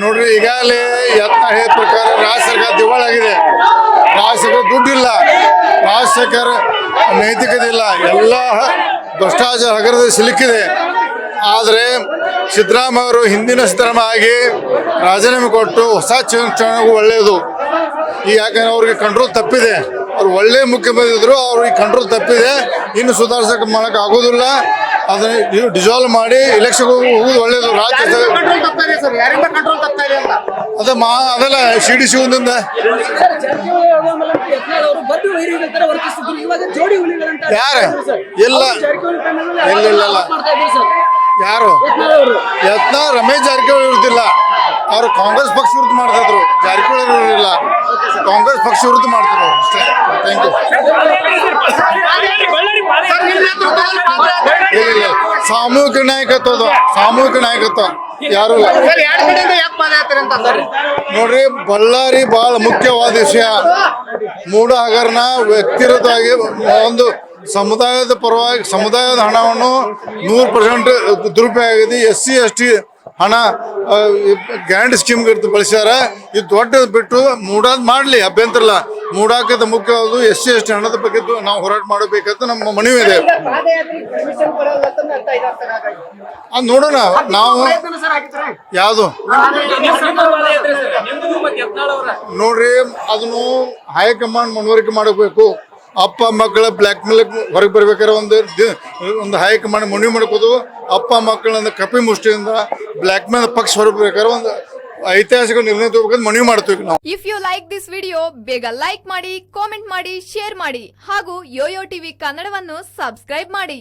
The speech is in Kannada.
ನೋಡ್ರಿ ಈಗಾಗಲೇ ಯತ್ನ ಹೇಳಿದ ಪ್ರಕಾರ ರಾಜ್ಯ ಸರ್ಕಾರ ದಿವಾಳಾಗಿದೆ ರಾಜ್ಯ ಸರ್ಕಾರ ದುಡ್ಡಿಲ್ಲ. ರಾಜ್ಯ ಸರ್ಕಾರ ನೈತಿಕತೆ ಇಲ್ಲ ಎಲ್ಲ ಭ್ರಷ್ಟಾಚಾರ ಹಗರದಲ್ಲಿ ಸಿಲುಕಿದೆ. ಆದರೆ ಸಿದ್ದರಾಮಯ್ಯ ಅವರು ಹಿಂದಿನ ಸಿದ್ದರಾಮಯ್ಯ ಆಗಿ ರಾಜೀನಾಮೆ ಕೊಟ್ಟು ಹೊಸ ಚುನಾವಣೆ ಚುನಾವಣೆಗೂ ಒಳ್ಳೆಯದು. ಈ ಯಾಕಂದ್ರೆ ಅವ್ರಿಗೆ ಕಂಟ್ರೋಲ್ ತಪ್ಪಿದೆ. ಅವ್ರು ಒಳ್ಳೆ ಮುಖ್ಯಮಂತ್ರಿ ಇದ್ರು ಅವ್ರಿಗೆ ಕಂಟ್ರೋಲ್ ತಪ್ಪಿದೆ. ಇನ್ನು ಸುಧಾರಿಸಕ್ಕೆ ಮಾಡಕ್ ಆಗೋದಿಲ್ಲ ನೀವು ಡಿಸಾಲ್ವ್ ಮಾಡಿ ಎಲೆಕ್ಷನ್ ಹೋಗುದು ಒಳ್ಳೇದು ರಾಜ್ಯ ಕಂಟ್ರೋಲ್ ತಪ್ತಾ ಇದೆ ಸರ್? ಯಾರಿಂದ ಕಂಟ್ರೋಲ್ ತಪ್ತಾ ಇದೆ ಅಂತ? ಅದ ಮಾ ಅದಲ್ಲ ಸಿ ಡಿ ಹುಲಿಗಳಂತ ಯಾರು? ಇಲ್ಲ. ಇಲ್ಲ, ಇಲ್ಲ, ಇಲ್ಲ. ಯಾರು? ಯತ್ನ ರಮೇಶ್ ಜಾರಕಿಹೊಳಿ ಇರುದಿಲ್ಲ ಅವರು ಕಾಂಗ್ರೆಸ್ ಪಕ್ಷ ವಿರುದ್ಧ ಮಾಡ್ತಾ ಇದ್ರು. ಜಾರಕಿಹೊಳಿ ಇರಲಿಲ್ಲ ಕಾಂಗ್ರೆಸ್ ಪಕ್ಷ ವಿರುದ್ಧ ಮಾಡ್ತಾರೆ ಅಷ್ಟೇ. ಥ್ಯಾಂಕ್ ಯು ಸರ್ ನಿಮ್ಮ ನೇತೃತ್ವದಲ್ಲಿ ಪಾದಯಾತ್ರೆ ಇಲ್ಲ ಇಲ್ಲ ಸಾಮೂಹಿಕ ನಾಯಕತ್ವ ಅದು ಸಾಮೂಹಿಕ ನಾಯಕತ್ವ ಯಾರು ನೋಡ್ರಿ ಬಳ್ಳಾರಿ ಬಹಳ ಮುಖ್ಯವಾದ ವಿಷಯ ಮೂಡ ಹಗರಣ ವ್ಯಕ್ತಿಗತವಾಗಿ ಒಂದು ಸಮುದಾಯದ ಪರವಾಗಿ ಸಮುದಾಯದ ಹಣವನ್ನು ನೂರು ಪರ್ಸೆಂಟ್ ದುರುಪಯೋಗ ಆಗಿದೆ ಎಸ್ ಸಿ ಎಸ್ ಟಿ ಹಣ ಗ್ರ್ಯಾಂಡ್ ಸ್ಕೀಮ್ ಬಳಸ್ಯಾರ ಇದು ದೊಡ್ಡದು ಬಿಟ್ಟು ಮೂಡಾದ್ ಮಾಡಲಿ ಅಭ್ಯಂತರ ಇಲ್ಲ ಮೂಡಾಕದ ಮುಖ್ಯವಾದ ಎಸ್ ಸಿ ಎಸ್ ಟಿ ಹಣದ ಬಗ್ಗೆ ನಾವು ಹೋರಾಟ ಮಾಡಬೇಕಂತ ನಮ್ಮ ಮನವಿ ಇದೆ. ಅದು ನೋಡೋಣ ನಾವು ಯಾವುದು? ನೋಡ್ರಿ ಅದನ್ನು ಹೈಕಮಾಂಡ್ ಮನವರಿಕೆ ಮಾಡಬೇಕು. ಅಪ್ಪ ಮಕ್ಕಳ ಬ್ಲ್ಯಾಕ್ ಮೇಲ್ ಹೊರಗೆ ಬರ್ಬೇಕಾದ್ರೆ ಒಂದು ಒಂದು ಹೈಕಮಾಂಡ್ ಮನವಿ ಮಾಡ್ಕೋದು. ಅಪ್ಪ ಮಕ್ಕಳನ್ನ ಕಪಿ ಮುಷ್ಟಿಯಿಂದ ಬ್ಲ್ಯಾಕ್ ಮೇಲ್ ಪಕ್ಷ ಹೊರಬೇಕಾದ್ರೆ ಒಂದು ಐತಿಹಾಸಿಕ ನಿರ್ಣಯ ತಗೋಬೇಕಂತ ಮನವಿ ಮಾಡ್ತೀವಿ ನಾವು. If you like this video ಬೇಗ ಲೈಕ್ ಮಾಡಿ ಕಾಮೆಂಟ್ ಮಾಡಿ ಶೇರ್ ಮಾಡಿ ಹಾಗೂ ಯೋಯೋ ಟಿವಿ ಕನ್ನಡವನ್ನು ಸಬ್ಸ್ಕ್ರೈಬ್ ಮಾಡಿ.